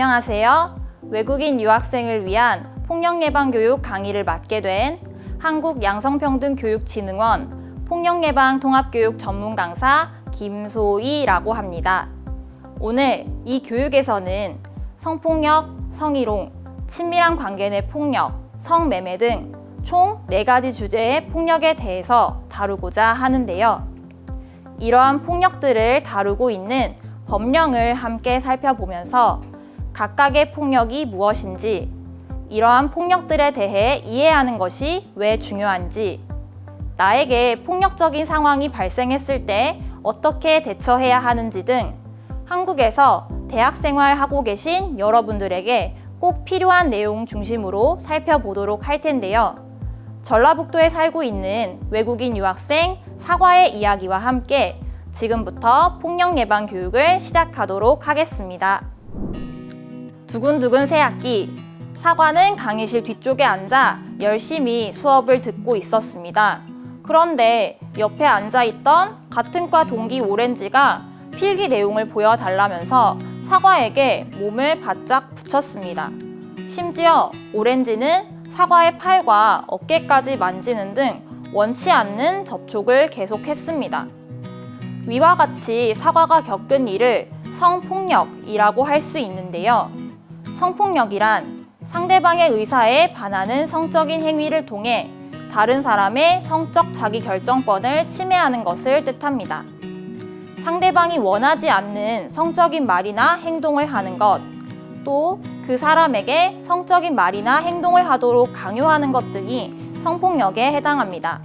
안녕하세요. 외국인 유학생을 위한 폭력 예방 교육 강의를 맡게 된 한국 양성평등 교육진흥원 폭력 예방 통합 교육 전문 강사 김소희라고 합니다. 오늘 이 교육에서는 성폭력, 성희롱, 친밀한 관계 내 폭력, 성매매 등 총 네가지 주제의 폭력에 대해서 다루고자 하는데요. 이러한 폭력들을 다루고 있는 법령을 함께 살펴보면서 각각의 폭력이 무엇인지, 이러한 폭력들에 대해 이해하는 것이 왜 중요한지, 나에게 폭력적인 상황이 발생했을 때 어떻게 대처해야 하는지 등 한국에서 대학 생활하고 계신 여러분들에게 꼭 필요한 내용 중심으로 살펴보도록 할 텐데요. 전라북도에 살고 있는 외국인 유학생 사과의 이야기와 함께 지금부터 폭력 예방 교육을 시작하도록 하겠습니다. 두근두근 새학기 사과는 강의실 뒤쪽에 앉아 열심히 수업을 듣고 있었습니다. 그런데 옆에 앉아 있던 같은 과 동기 오렌지가 필기 내용을 보여달라면서 사과에게 몸을 바짝 붙였습니다. 심지어 오렌지는 사과의 팔과 어깨까지 만지는 등 원치 않는 접촉을 계속했습니다. 위와 같이 사과가 겪은 일을 성폭력이라고 할 수 있는데요. 성폭력이란 상대방의 의사에 반하는 성적인 행위를 통해 다른 사람의 성적 자기 결정권을 침해하는 것을 뜻합니다. 상대방이 원하지 않는 성적인 말이나 행동을 하는 것, 또 그 사람에게 성적인 말이나 행동을 하도록 강요하는 것 등이 성폭력에 해당합니다.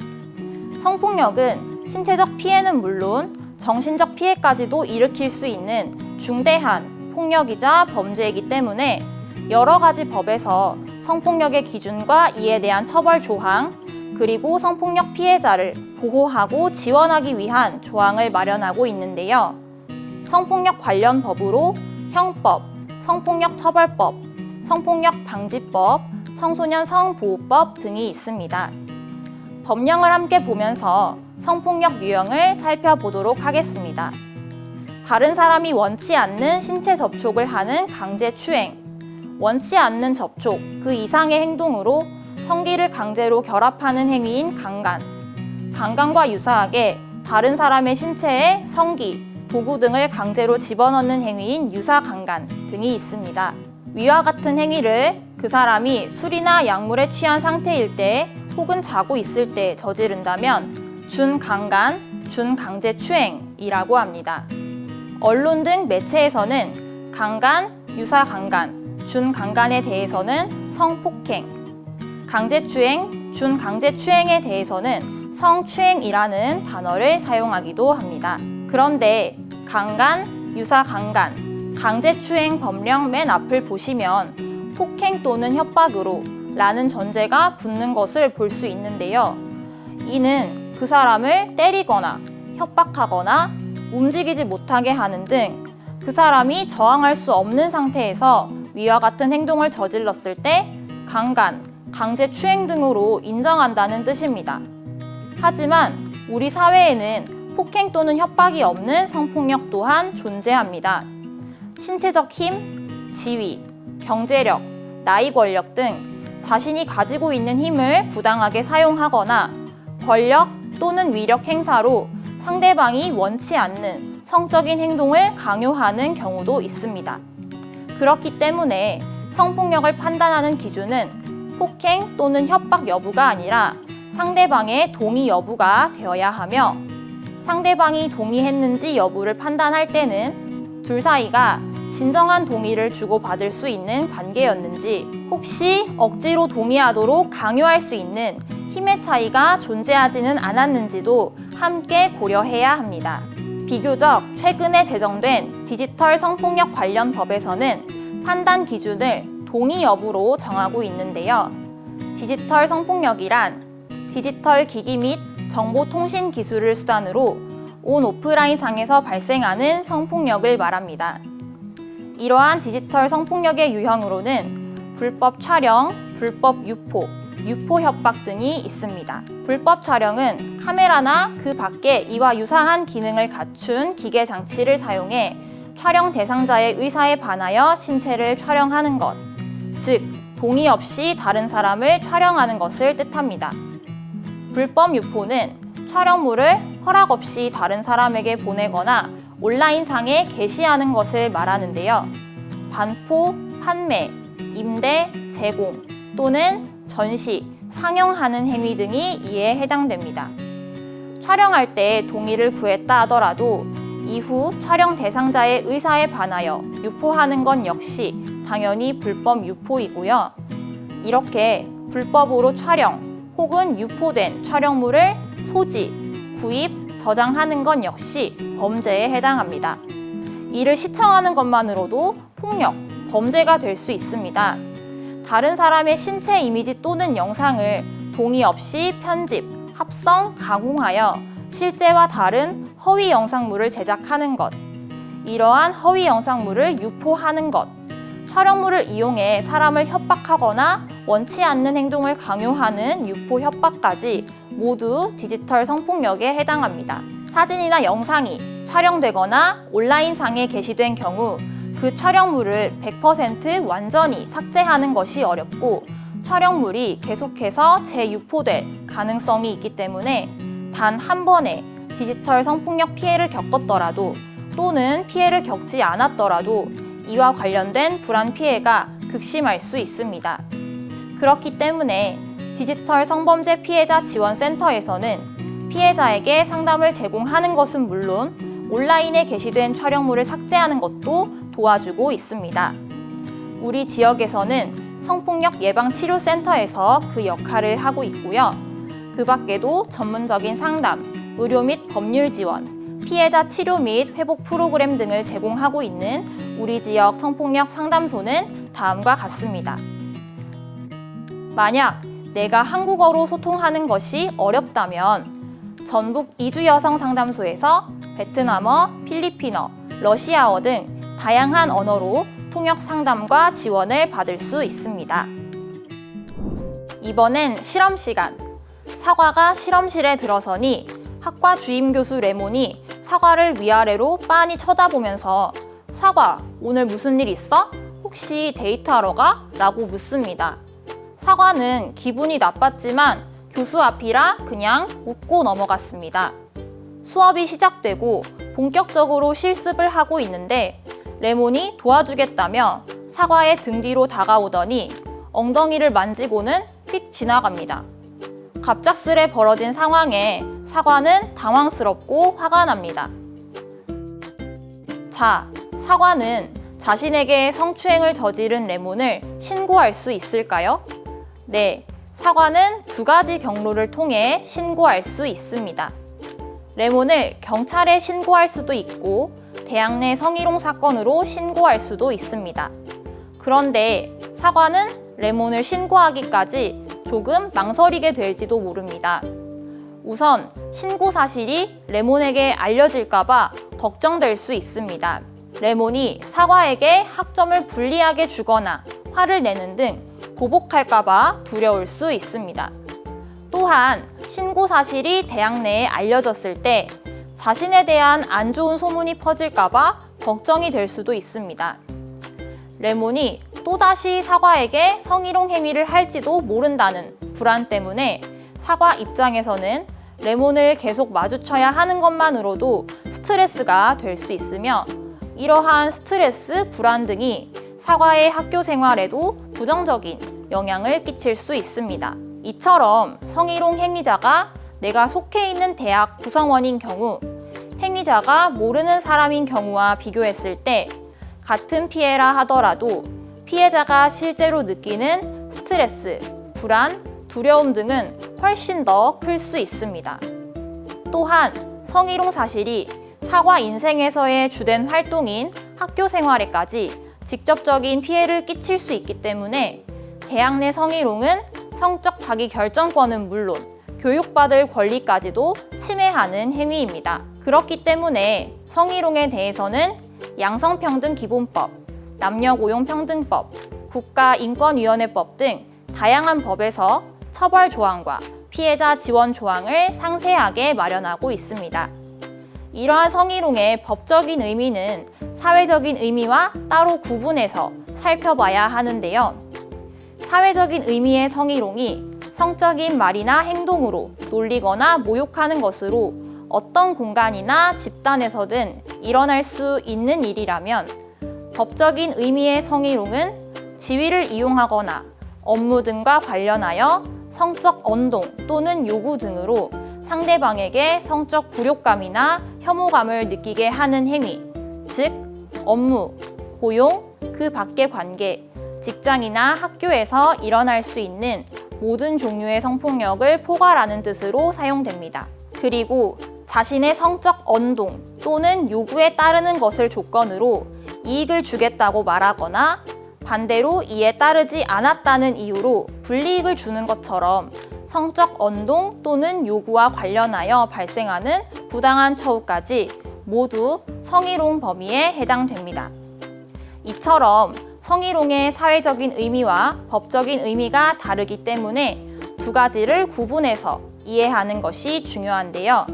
성폭력은 신체적 피해는 물론 정신적 피해까지도 일으킬 수 있는 중대한 폭력이자 범죄이기 때문에 여러 가지 법에서 성폭력의 기준과 이에 대한 처벌 조항, 그리고 성폭력 피해자를 보호하고 지원하기 위한 조항을 마련하고 있는데요. 성폭력 관련 법으로 형법, 성폭력 처벌법, 성폭력 방지법, 청소년 성보호법 등이 있습니다. 법령을 함께 보면서 성폭력 유형을 살펴보도록 하겠습니다. 다른 사람이 원치 않는 신체 접촉을 하는 강제 추행, 원치 않는 접촉, 그 이상의 행동으로 성기를 강제로 결합하는 행위인 강간, 강간과 유사하게 다른 사람의 신체에 성기, 도구 등을 강제로 집어넣는 행위인 유사 강간 등이 있습니다. 위와 같은 행위를 그 사람이 술이나 약물에 취한 상태일 때 혹은 자고 있을 때 저지른다면 준강간, 준강제추행이라고 합니다. 언론 등 매체에서는 강간, 유사 강간, 준강간에 대해서는 성폭행, 강제추행, 준강제추행에 대해서는 성추행이라는 단어를 사용하기도 합니다. 그런데 강간, 유사 강간, 강제추행 법령 맨 앞을 보시면 폭행 또는 협박으로 라는 전제가 붙는 것을 볼 수 있는데요. 이는 그 사람을 때리거나 협박하거나 움직이지 못하게 하는 등 그 사람이 저항할 수 없는 상태에서 위와 같은 행동을 저질렀을 때 강간, 강제 추행 등으로 인정한다는 뜻입니다. 하지만 우리 사회에는 폭행 또는 협박이 없는 성폭력 또한 존재합니다. 신체적 힘, 지위, 경제력, 나이 권력 등 자신이 가지고 있는 힘을 부당하게 사용하거나 권력 또는 위력 행사로 상대방이 원치 않는 성적인 행동을 강요하는 경우도 있습니다. 그렇기 때문에 성폭력을 판단하는 기준은 폭행 또는 협박 여부가 아니라 상대방의 동의 여부가 되어야 하며 상대방이 동의했는지 여부를 판단할 때는 둘 사이가 진정한 동의를 주고받을 수 있는 관계였는지 혹시 억지로 동의하도록 강요할 수 있는 힘의 차이가 존재하지는 않았는지도 함께 고려해야 합니다. 비교적 최근에 제정된 디지털 성폭력 관련 법에서는 판단 기준을 동의 여부로 정하고 있는데요. 디지털 성폭력이란 디지털 기기 및 정보통신 기술을 수단으로 온 오프라인 상에서 발생하는 성폭력을 말합니다. 이러한 디지털 성폭력의 유형으로는 불법 촬영, 불법 유포, 유포 협박 등이 있습니다. 불법 촬영은 카메라나 그 밖에 이와 유사한 기능을 갖춘 기계 장치를 사용해 촬영 대상자의 의사에 반하여 신체를 촬영하는 것, 즉, 동의 없이 다른 사람을 촬영하는 것을 뜻합니다. 불법 유포는 촬영물을 허락 없이 다른 사람에게 보내거나 온라인상에 게시하는 것을 말하는데요. 반포, 판매, 임대, 제공 또는 전시, 상영하는 행위 등이 이에 해당됩니다. 촬영할 때 동의를 구했다 하더라도 이후 촬영 대상자의 의사에 반하여 유포하는 건 역시 당연히 불법 유포이고요. 이렇게 불법으로 촬영 혹은 유포된 촬영물을 소지, 구입, 저장하는 건 역시 범죄에 해당합니다. 이를 시청하는 것만으로도 폭력, 범죄가 될 수 있습니다. 다른 사람의 신체 이미지 또는 영상을 동의 없이 편집, 합성, 가공하여 실제와 다른 허위 영상물을 제작하는 것, 이러한 허위 영상물을 유포하는 것, 촬영물을 이용해 사람을 협박하거나 원치 않는 행동을 강요하는 유포 협박까지 모두 디지털 성폭력에 해당합니다. 사진이나 영상이 촬영되거나 온라인상에 게시된 경우 그 촬영물을 100% 완전히 삭제하는 것이 어렵고 촬영물이 계속해서 재유포될 가능성이 있기 때문에 단 한 번의 디지털 성폭력 피해를 겪었더라도 또는 피해를 겪지 않았더라도 이와 관련된 불안 피해가 극심할 수 있습니다. 그렇기 때문에 디지털 성범죄 피해자 지원센터에서는 피해자에게 상담을 제공하는 것은 물론 온라인에 게시된 촬영물을 삭제하는 것도 도와주고 있습니다. 우리 지역에서는 성폭력 예방치료센터에서 그 역할을 하고 있고요. 그 밖에도 전문적인 상담, 의료 및 법률 지원, 피해자 치료 및 회복 프로그램 등을 제공하고 있는 우리 지역 성폭력 상담소는 다음과 같습니다. 만약 내가 한국어로 소통하는 것이 어렵다면 전북 이주 여성 상담소에서 베트남어, 필리핀어, 러시아어 등 다양한 언어로 통역 상담과 지원을 받을 수 있습니다. 이번엔 실험 시간. 사과가 실험실에 들어서니 학과 주임 교수 레몬이 사과를 위아래로 빤히 쳐다보면서 사과, 오늘 무슨 일 있어? 혹시 데이트하러 가? 라고 묻습니다. 사과는 기분이 나빴지만 교수 앞이라 그냥 웃고 넘어갔습니다. 수업이 시작되고 본격적으로 실습을 하고 있는데 레몬이 도와주겠다며 사과의 등 뒤로 다가오더니 엉덩이를 만지고는 휙 지나갑니다. 갑작스레 벌어진 상황에 사과는 당황스럽고 화가 납니다. 자, 사과는 자신에게 성추행을 저지른 레몬을 신고할 수 있을까요? 네, 사과는 두 가지 경로를 통해 신고할 수 있습니다. 레몬을 경찰에 신고할 수도 있고 대학 내 성희롱 사건으로 신고할 수도 있습니다. 그런데 사과는 레몬을 신고하기까지 조금 망설이게 될지도 모릅니다. 우선 신고 사실이 레몬에게 알려질까봐 걱정될 수 있습니다. 레몬이 사과에게 학점을 불리하게 주거나 화를 내는 등 보복할까봐 두려울 수 있습니다. 또한 신고 사실이 대학 내에 알려졌을 때 자신에 대한 안 좋은 소문이 퍼질까봐 걱정이 될 수도 있습니다. 레몬이 또다시 사과에게 성희롱 행위를 할지도 모른다는 불안 때문에 사과 입장에서는 레몬을 계속 마주쳐야 하는 것만으로도 스트레스가 될 수 있으며 이러한 스트레스, 불안 등이 사과의 학교 생활에도 부정적인 영향을 끼칠 수 있습니다. 이처럼 성희롱 행위자가 내가 속해 있는 대학 구성원인 경우 행위자가 모르는 사람인 경우와 비교했을 때 같은 피해라 하더라도 피해자가 실제로 느끼는 스트레스, 불안, 두려움 등은 훨씬 더 클 수 있습니다. 또한 성희롱 사실이 사과 인생에서의 주된 활동인 학교 생활에까지 직접적인 피해를 끼칠 수 있기 때문에 대학 내 성희롱은 성적 자기 결정권은 물론 교육받을 권리까지도 침해하는 행위입니다. 그렇기 때문에 성희롱에 대해서는 양성평등기본법, 남녀고용평등법, 국가인권위원회법 등 다양한 법에서 처벌 조항과 피해자 지원 조항을 상세하게 마련하고 있습니다. 이러한 성희롱의 법적인 의미는 사회적인 의미와 따로 구분해서 살펴봐야 하는데요. 사회적인 의미의 성희롱이 성적인 말이나 행동으로 놀리거나 모욕하는 것으로 어떤 공간이나 집단에서든 일어날 수 있는 일이라면 법적인 의미의 성희롱은 지위를 이용하거나 업무 등과 관련하여 성적 언동 또는 요구 등으로 상대방에게 성적 굴욕감이나 혐오감을 느끼게 하는 행위, 즉 업무, 고용, 그 밖의 관계, 직장이나 학교에서 일어날 수 있는 모든 종류의 성폭력을 포괄하는 뜻으로 사용됩니다. 그리고 자신의 성적 언동 또는 요구에 따르는 것을 조건으로 이익을 주겠다고 말하거나 반대로 이에 따르지 않았다는 이유로 불이익을 주는 것처럼 성적 언동 또는 요구와 관련하여 발생하는 부당한 처우까지 모두 성희롱 범위에 해당됩니다. 이처럼 성희롱의 사회적인 의미와 법적인 의미가 다르기 때문에 두 가지를 구분해서 이해하는 것이 중요한데요.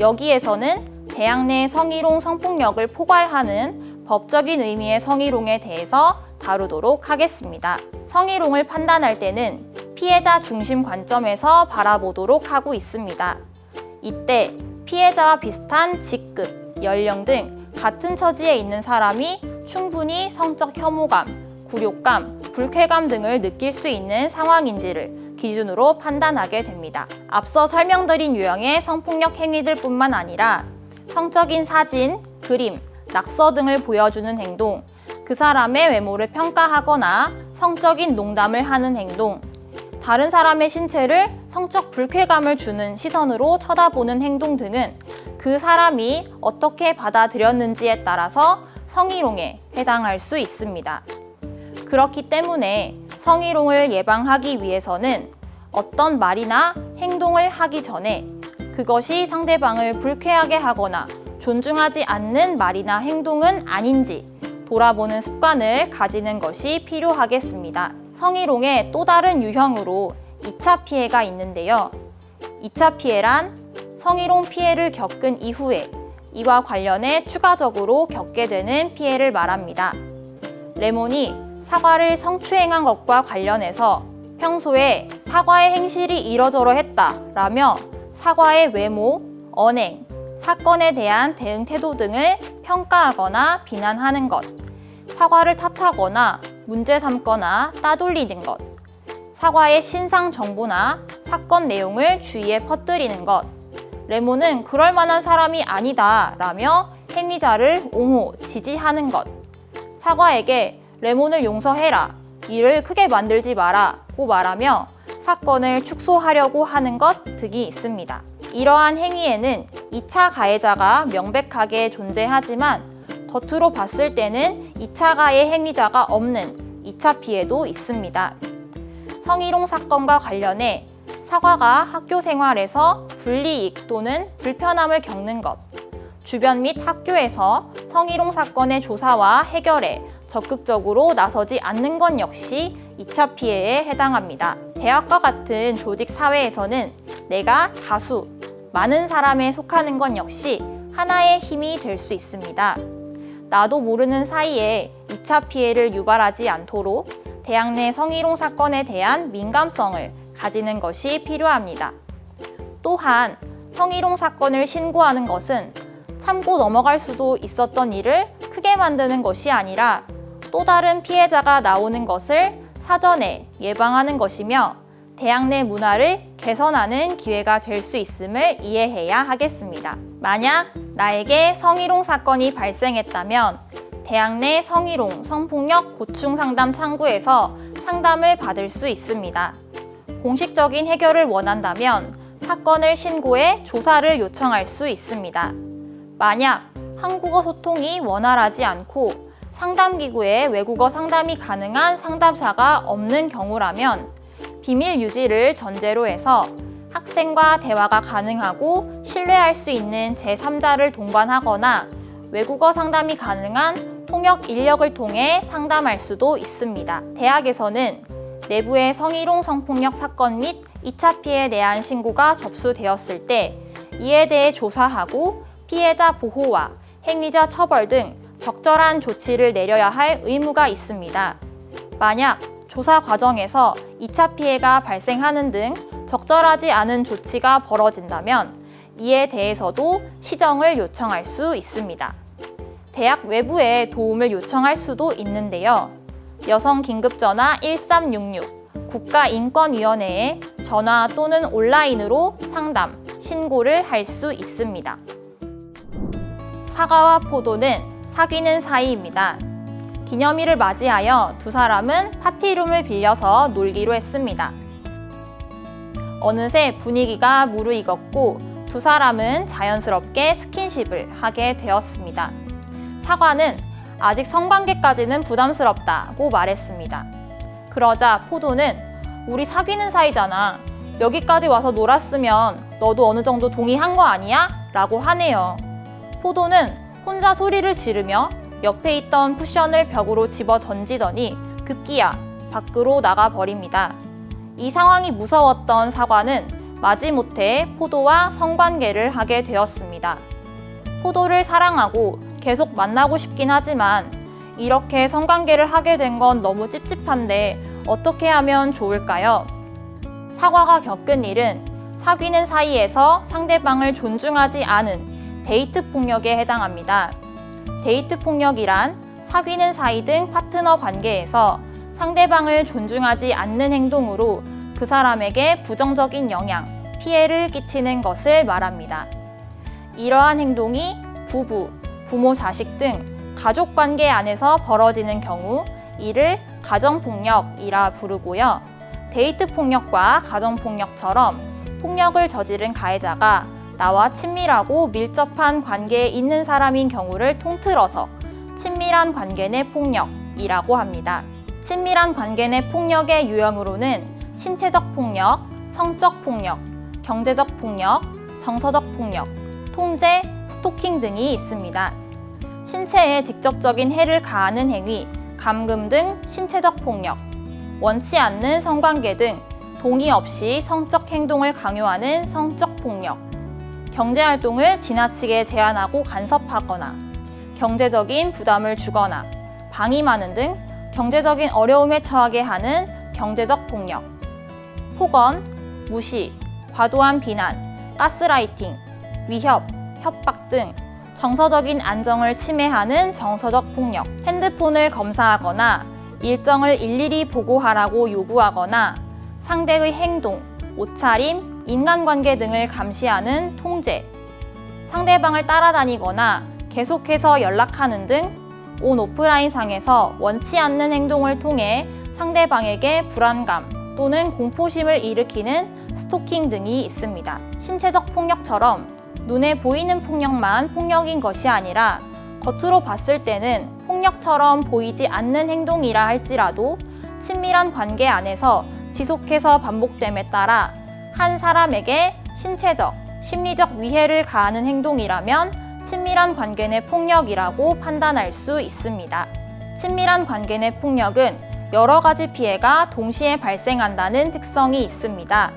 여기에서는 대학 내 성희롱 성폭력을 포괄하는 법적인 의미의 성희롱에 대해서 다루도록 하겠습니다. 성희롱을 판단할 때는 피해자 중심 관점에서 바라보도록 하고 있습니다. 이때 피해자와 비슷한 직급, 연령 등 같은 처지에 있는 사람이 충분히 성적 혐오감, 굴욕감, 불쾌감 등을 느낄 수 있는 상황인지를 기준으로 판단하게 됩니다. 앞서 설명드린 유형의 성폭력 행위들 뿐만 아니라 성적인 사진, 그림, 낙서 등을 보여주는 행동, 그 사람의 외모를 평가하거나 성적인 농담을 하는 행동, 다른 사람의 신체를 성적 불쾌감을 주는 시선으로 쳐다보는 행동 등은 그 사람이 어떻게 받아들였는지에 따라서 성희롱에 해당할 수 있습니다. 그렇기 때문에 성희롱을 예방하기 위해서는 어떤 말이나 행동을 하기 전에 그것이 상대방을 불쾌하게 하거나 존중하지 않는 말이나 행동은 아닌지 돌아보는 습관을 가지는 것이 필요하겠습니다. 성희롱의 또 다른 유형으로 2차 피해가 있는데요. 2차 피해란 성희롱 피해를 겪은 이후에 이와 관련해 추가적으로 겪게 되는 피해를 말합니다. 레몬이 사과를 성추행한 것과 관련해서 평소에 사과의 행실이 이러저러 했다라며 사과의 외모, 언행, 사건에 대한 대응 태도 등을 평가하거나 비난하는 것, 사과를 탓하거나 문제 삼거나 따돌리는 것, 사과의 신상 정보나 사건 내용을 주위에 퍼뜨리는 것, 레몬은 그럴 만한 사람이 아니다 라며 행위자를 옹호, 지지하는 것, 사과에게 레몬을 용서해라, 일을 크게 만들지 마라 고 말하며 사건을 축소하려고 하는 것 등이 있습니다. 이러한 행위에는 2차 가해자가 명백하게 존재하지만 겉으로 봤을 때는 2차 가해 행위자가 없는 2차 피해도 있습니다. 성희롱 사건과 관련해 사과가 학교 생활에서 불이익 또는 불편함을 겪는 것, 주변 및 학교에서 성희롱 사건의 조사와 해결에 적극적으로 나서지 않는 것 역시 2차 피해에 해당합니다. 대학과 같은 조직 사회에서는 내가 다수, 많은 사람에 속하는 건 역시 하나의 힘이 될 수 있습니다. 나도 모르는 사이에 2차 피해를 유발하지 않도록 대학 내 성희롱 사건에 대한 민감성을 가지는 것이 필요합니다. 또한 성희롱 사건을 신고하는 것은 참고 넘어갈 수도 있었던 일을 크게 만드는 것이 아니라 또 다른 피해자가 나오는 것을 사전에 예방하는 것이며 대학 내 문화를 개선하는 기회가 될 수 있음을 이해해야 하겠습니다. 만약 나에게 성희롱 사건이 발생했다면 대학 내 성희롱, 성폭력 고충 상담 창구에서 상담을 받을 수 있습니다. 공식적인 해결을 원한다면 사건을 신고해 조사를 요청할 수 있습니다. 만약 한국어 소통이 원활하지 않고 상담기구에 외국어 상담이 가능한 상담사가 없는 경우라면 비밀 유지를 전제로 해서 학생과 대화가 가능하고 신뢰할 수 있는 제3자를 동반하거나 외국어 상담이 가능한 통역 인력을 통해 상담할 수도 있습니다. 대학에서는 내부의 성희롱 성폭력 사건 및 2차 피해에 대한 신고가 접수되었을 때 이에 대해 조사하고 피해자 보호와 행위자 처벌 등 적절한 조치를 내려야 할 의무가 있습니다. 만약 조사 과정에서 2차 피해가 발생하는 등 적절하지 않은 조치가 벌어진다면 이에 대해서도 시정을 요청할 수 있습니다. 대학 외부에 도움을 요청할 수도 있는데요. 여성 긴급전화 1366 국가인권위원회에 전화 또는 온라인으로 상담, 신고를 할 수 있습니다. 사과와 포도는 사귀는 사이입니다. 기념일을 맞이하여 두 사람은 파티룸을 빌려서 놀기로 했습니다. 어느새 분위기가 무르익었고 두 사람은 자연스럽게 스킨십을 하게 되었습니다. 사과는 아직 성관계까지는 부담스럽다고 말했습니다. 그러자 포도는 우리 사귀는 사이잖아. 여기까지 와서 놀았으면 너도 어느 정도 동의한 거 아니야? 라고 하네요. 포도는 혼자 소리를 지르며 옆에 있던 쿠션을 벽으로 집어 던지더니 급기야 밖으로 나가 버립니다. 이 상황이 무서웠던 사과는 마지못해 포도와 성관계를 하게 되었습니다. 포도를 사랑하고 계속 만나고 싶긴 하지만 이렇게 성관계를 하게 된 건 너무 찝찝한데 어떻게 하면 좋을까요? 사과가 겪은 일은 사귀는 사이에서 상대방을 존중하지 않은 데이트 폭력에 해당합니다. 데이트 폭력이란 사귀는 사이 등 파트너 관계에서 상대방을 존중하지 않는 행동으로 그 사람에게 부정적인 영향, 피해를 끼치는 것을 말합니다. 이러한 행동이 부부, 부모, 자식 등 가족 관계 안에서 벌어지는 경우 이를 가정폭력이라 부르고요. 데이트 폭력과 가정폭력처럼 폭력을 저지른 가해자가 나와 친밀하고 밀접한 관계에 있는 사람인 경우를 통틀어서 친밀한 관계 내 폭력이라고 합니다. 친밀한 관계 내 폭력의 유형으로는 신체적 폭력, 성적 폭력, 경제적 폭력, 정서적 폭력, 통제, 스토킹 등이 있습니다. 신체에 직접적인 해를 가하는 행위, 감금 등 신체적 폭력, 원치 않는 성관계 등 동의 없이 성적 행동을 강요하는 성적 폭력, 경제 활동을 지나치게 제한하고 간섭하거나 경제적인 부담을 주거나 방임하는 등 경제적인 어려움에 처하게 하는 경제적 폭력, 폭언, 무시, 과도한 비난, 가스라이팅, 위협, 협박 등 정서적인 안정을 침해하는 정서적 폭력, 핸드폰을 검사하거나 일정을 일일이 보고하라고 요구하거나 상대의 행동, 옷차림, 인간관계 등을 감시하는 통제, 상대방을 따라다니거나 계속해서 연락하는 등 온 오프라인 상에서 원치 않는 행동을 통해 상대방에게 불안감 또는 공포심을 일으키는 스토킹 등이 있습니다. 신체적 폭력처럼 눈에 보이는 폭력만 폭력인 것이 아니라 겉으로 봤을 때는 폭력처럼 보이지 않는 행동이라 할지라도 친밀한 관계 안에서 지속해서 반복됨에 따라 한 사람에게 신체적, 심리적 위해를 가하는 행동이라면 친밀한 관계 내 폭력이라고 판단할 수 있습니다. 친밀한 관계 내 폭력은 여러 가지 피해가 동시에 발생한다는 특성이 있습니다.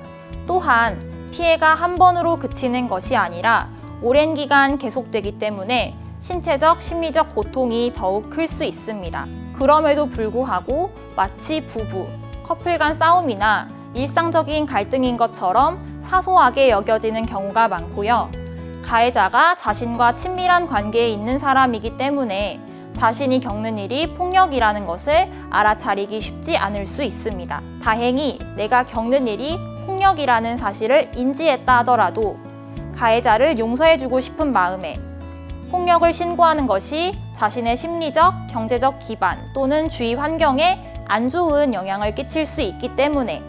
또한 피해가 한 번으로 그치는 것이 아니라 오랜 기간 계속되기 때문에 신체적, 심리적 고통이 더욱 클 수 있습니다. 그럼에도 불구하고 마치 부부, 커플 간 싸움이나 일상적인 갈등인 것처럼 사소하게 여겨지는 경우가 많고요. 가해자가 자신과 친밀한 관계에 있는 사람이기 때문에 자신이 겪는 일이 폭력이라는 것을 알아차리기 쉽지 않을 수 있습니다. 다행히 내가 겪는 일이 폭력이라는 사실을 인지했다 하더라도 가해자를 용서해주고 싶은 마음에 폭력을 신고하는 것이 자신의 심리적, 경제적 기반 또는 주위 환경에 안 좋은 영향을 끼칠 수 있기 때문에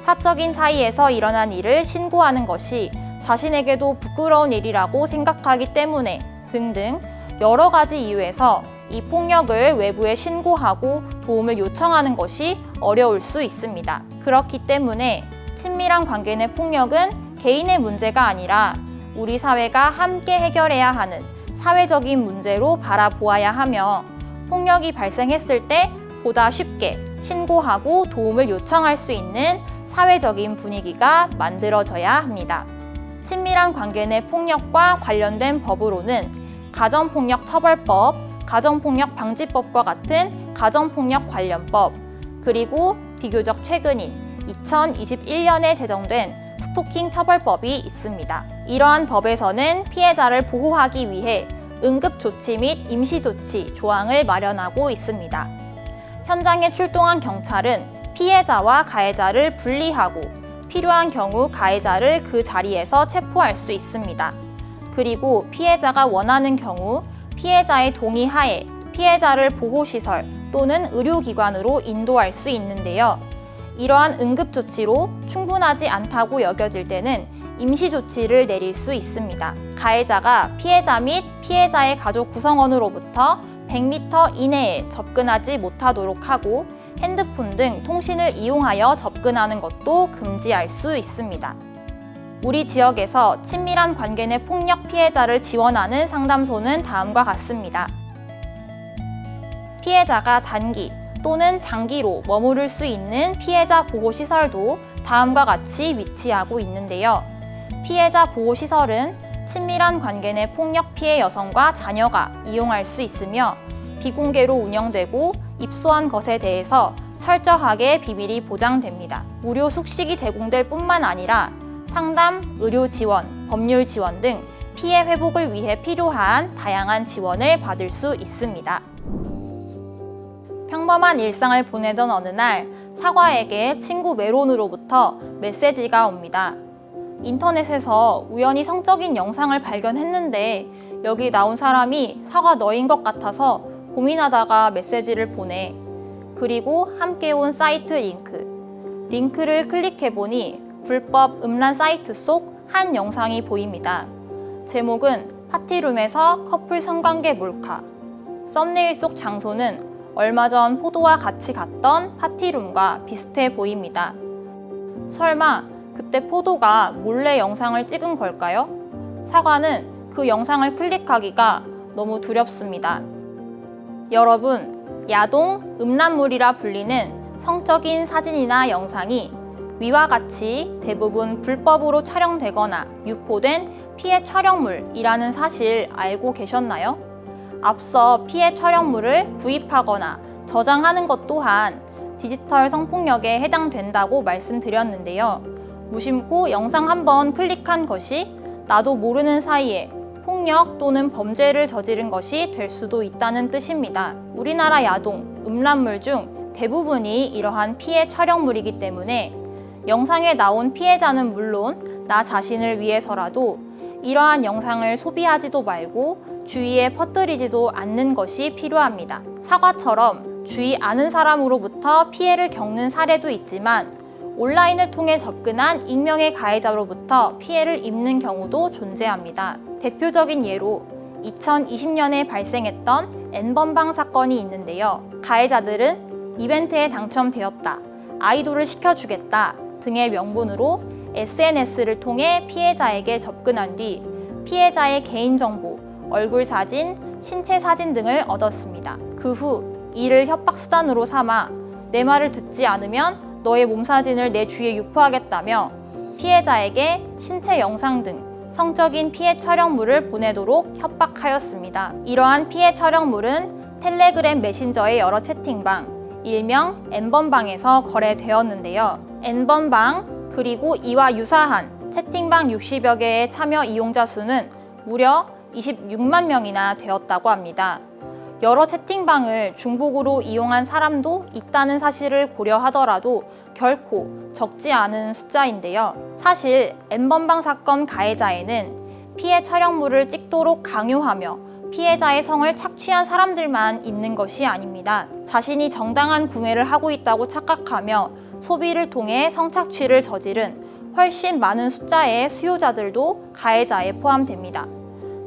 사적인 사이에서 일어난 일을 신고하는 것이 자신에게도 부끄러운 일이라고 생각하기 때문에 등등 여러 가지 이유에서 이 폭력을 외부에 신고하고 도움을 요청하는 것이 어려울 수 있습니다. 그렇기 때문에 친밀한 관계 내 폭력은 개인의 문제가 아니라 우리 사회가 함께 해결해야 하는 사회적인 문제로 바라보아야 하며 폭력이 발생했을 때 보다 쉽게 신고하고 도움을 요청할 수 있는 사회적인 분위기가 만들어져야 합니다. 친밀한 관계 내 폭력과 관련된 법으로는 가정폭력처벌법, 가정폭력 방지법과 같은 가정폭력 관련법, 그리고 비교적 최근인 2021년에 제정된 스토킹 처벌법이 있습니다. 이러한 법에서는 피해자를 보호하기 위해 응급조치 및 임시조치 조항을 마련하고 있습니다. 현장에 출동한 경찰은 피해자와 가해자를 분리하고 필요한 경우 가해자를 그 자리에서 체포할 수 있습니다. 그리고 피해자가 원하는 경우 피해자의 동의 하에 피해자를 보호시설 또는 의료기관으로 인도할 수 있는데요. 이러한 응급조치로 충분하지 않다고 여겨질 때는 임시조치를 내릴 수 있습니다. 가해자가 피해자 및 피해자의 가족 구성원으로부터 100m 이내에 접근하지 못하도록 하고 핸드폰 등 통신을 이용하여 접근하는 것도 금지할 수 있습니다. 우리 지역에서 친밀한 관계 내 폭력 피해자를 지원하는 상담소는 다음과 같습니다. 피해자가 단기 또는 장기로 머무를 수 있는 피해자 보호시설도 다음과 같이 위치하고 있는데요. 피해자 보호시설은 친밀한 관계 내 폭력 피해 여성과 자녀가 이용할 수 있으며 비공개로 운영되고 입소한 것에 대해서 철저하게 비밀이 보장됩니다. 무료 숙식이 제공될 뿐만 아니라 상담, 의료 지원, 법률 지원 등 피해 회복을 위해 필요한 다양한 지원을 받을 수 있습니다. 평범한 일상을 보내던 어느 날 사과에게 친구 메론으로부터 메시지가 옵니다. 인터넷에서 우연히 성적인 영상을 발견했는데 여기 나온 사람이 사과 너인 것 같아서 고민하다가 메시지를 보내. 그리고 함께 온 사이트 링크. 링크를 클릭해보니 불법 음란 사이트 속 한 영상이 보입니다. 제목은 파티룸에서 커플 성관계 몰카. 썸네일 속 장소는 얼마 전 포도와 같이 갔던 파티룸과 비슷해 보입니다. 설마 그때 포도가 몰래 영상을 찍은 걸까요? 사과는 그 영상을 클릭하기가 너무 두렵습니다. 여러분, 야동, 음란물이라 불리는 성적인 사진이나 영상이 위와 같이 대부분 불법으로 촬영되거나 유포된 피해 촬영물이라는 사실 알고 계셨나요? 앞서 피해 촬영물을 구입하거나 저장하는 것 또한 디지털 성폭력에 해당된다고 말씀드렸는데요. 무심코 영상 한 번 클릭한 것이 나도 모르는 사이에 폭력 또는 범죄를 저지른 것이 될 수도 있다는 뜻입니다. 우리나라 야동, 음란물 중 대부분이 이러한 피해 촬영물이기 때문에 영상에 나온 피해자는 물론 나 자신을 위해서라도 이러한 영상을 소비하지도 말고 주위에 퍼뜨리지도 않는 것이 필요합니다. 사과처럼 주위 아는 사람으로부터 피해를 겪는 사례도 있지만 온라인을 통해 접근한 익명의 가해자로부터 피해를 입는 경우도 존재합니다. 대표적인 예로 2020년에 발생했던 N번방 사건이 있는데요. 가해자들은 이벤트에 당첨되었다, 아이돌을 시켜주겠다 등의 명분으로 SNS를 통해 피해자에게 접근한 뒤 피해자의 개인정보, 얼굴 사진, 신체 사진 등을 얻었습니다. 그 후 이를 협박 수단으로 삼아 내 말을 듣지 않으면 너의 몸 사진을 내 주위에 유포하겠다며 피해자에게 신체 영상 등 성적인 피해 촬영물을 보내도록 협박하였습니다. 이러한 피해 촬영물은 텔레그램 메신저의 여러 채팅방, 일명 N번방에서 거래되었는데요. N번방 그리고 이와 유사한 채팅방 60여 개의 참여 이용자 수는 무려 26만 명이나 되었다고 합니다. 여러 채팅방을 중복으로 이용한 사람도 있다는 사실을 고려하더라도 결코 적지 않은 숫자인데요. 사실 N번방 사건 가해자에는 피해 촬영물을 찍도록 강요하며 피해자의 성을 착취한 사람들만 있는 것이 아닙니다. 자신이 정당한 구매를 하고 있다고 착각하며 소비를 통해 성착취를 저지른 훨씬 많은 숫자의 수요자들도 가해자에 포함됩니다.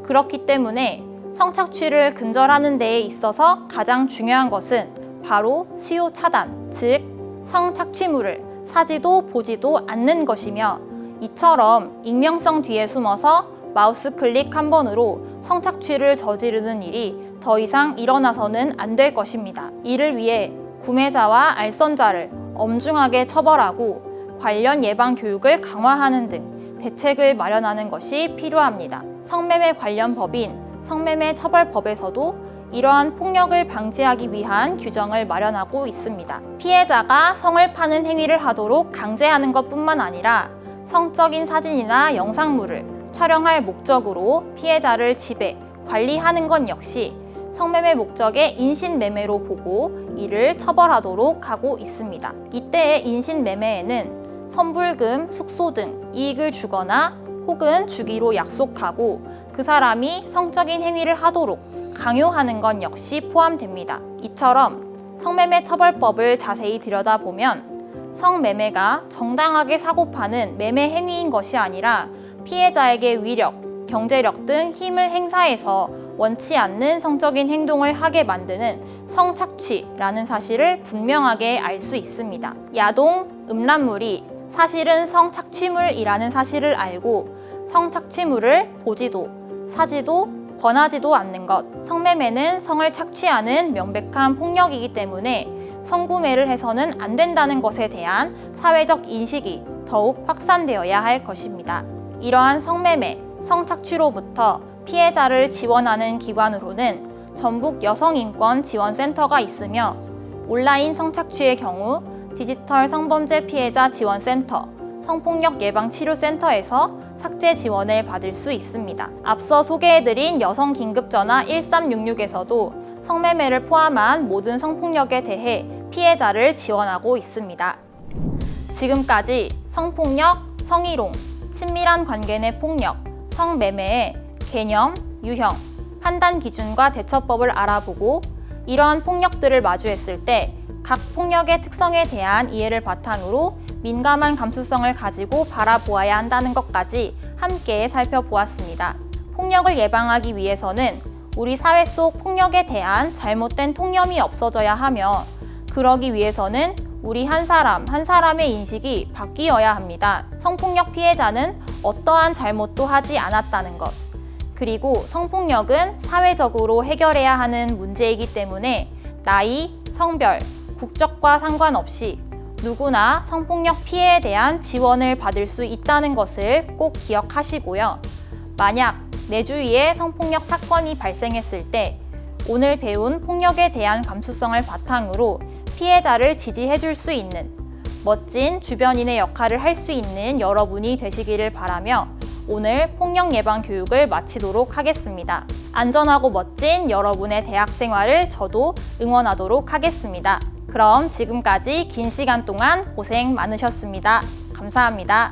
그렇기 때문에 성착취를 근절하는 데에 있어서 가장 중요한 것은 바로 수요 차단, 즉 성착취물을 사지도 보지도 않는 것이며 이처럼 익명성 뒤에 숨어서 마우스 클릭 한 번으로 성착취를 저지르는 일이 더 이상 일어나서는 안 될 것입니다. 이를 위해 구매자와 알선자를 엄중하게 처벌하고 관련 예방 교육을 강화하는 등 대책을 마련하는 것이 필요합니다. 성매매 관련 법인 성매매 처벌법에서도 이러한 폭력을 방지하기 위한 규정을 마련하고 있습니다. 피해자가 성을 파는 행위를 하도록 강제하는 것 뿐만 아니라 성적인 사진이나 영상물을 촬영할 목적으로 피해자를 지배, 관리하는 것 역시 성매매 목적의 인신매매로 보고 이를 처벌하도록 하고 있습니다. 이때의 인신매매에는 선불금, 숙소 등 이익을 주거나 혹은 주기로 약속하고 그 사람이 성적인 행위를 하도록 강요하는 것 역시 포함됩니다. 이처럼 성매매 처벌법을 자세히 들여다보면 성매매가 정당하게 사고 파는 매매 행위인 것이 아니라 피해자에게 위력, 경제력 등 힘을 행사해서 원치 않는 성적인 행동을 하게 만드는 성착취라는 사실을 분명하게 알 수 있습니다. 야동, 음란물이 사실은 성착취물이라는 사실을 알고 성착취물을 보지도 사지도 권하지도 않는 것. 성매매는 성을 착취하는 명백한 폭력이기 때문에 성구매를 해서는 안 된다는 것에 대한 사회적 인식이 더욱 확산되어야 할 것입니다. 이러한 성매매, 성착취로부터 피해자를 지원하는 기관으로는 전북 여성인권지원센터가 있으며 온라인 성착취의 경우 디지털 성범죄 피해자 지원센터, 성폭력 예방치료센터에서 삭제 지원을 받을 수 있습니다. 앞서 소개해드린 여성 긴급전화 1366에서도 성매매를 포함한 모든 성폭력에 대해 피해자를 지원하고 있습니다. 지금까지 성폭력, 성희롱, 친밀한 관계 내 폭력, 성매매의 개념, 유형, 판단 기준과 대처법을 알아보고 이러한 폭력들을 마주했을 때 각 폭력의 특성에 대한 이해를 바탕으로 민감한 감수성을 가지고 바라보아야 한다는 것까지 함께 살펴보았습니다. 폭력을 예방하기 위해서는 우리 사회 속 폭력에 대한 잘못된 통념이 없어져야 하며 그러기 위해서는 우리 한 사람 한 사람의 인식이 바뀌어야 합니다. 성폭력 피해자는 어떠한 잘못도 하지 않았다는 것. 그리고 성폭력은 사회적으로 해결해야 하는 문제이기 때문에 나이, 성별, 국적과 상관없이 누구나 성폭력 피해에 대한 지원을 받을 수 있다는 것을 꼭 기억하시고요. 만약 내 주위에 성폭력 사건이 발생했을 때 오늘 배운 폭력에 대한 감수성을 바탕으로 피해자를 지지해 줄 수 있는 멋진 주변인의 역할을 할 수 있는 여러분이 되시기를 바라며 오늘 폭력 예방 교육을 마치도록 하겠습니다. 안전하고 멋진 여러분의 대학 생활을 저도 응원하도록 하겠습니다. 그럼 지금까지 긴 시간 동안 고생 많으셨습니다. 감사합니다.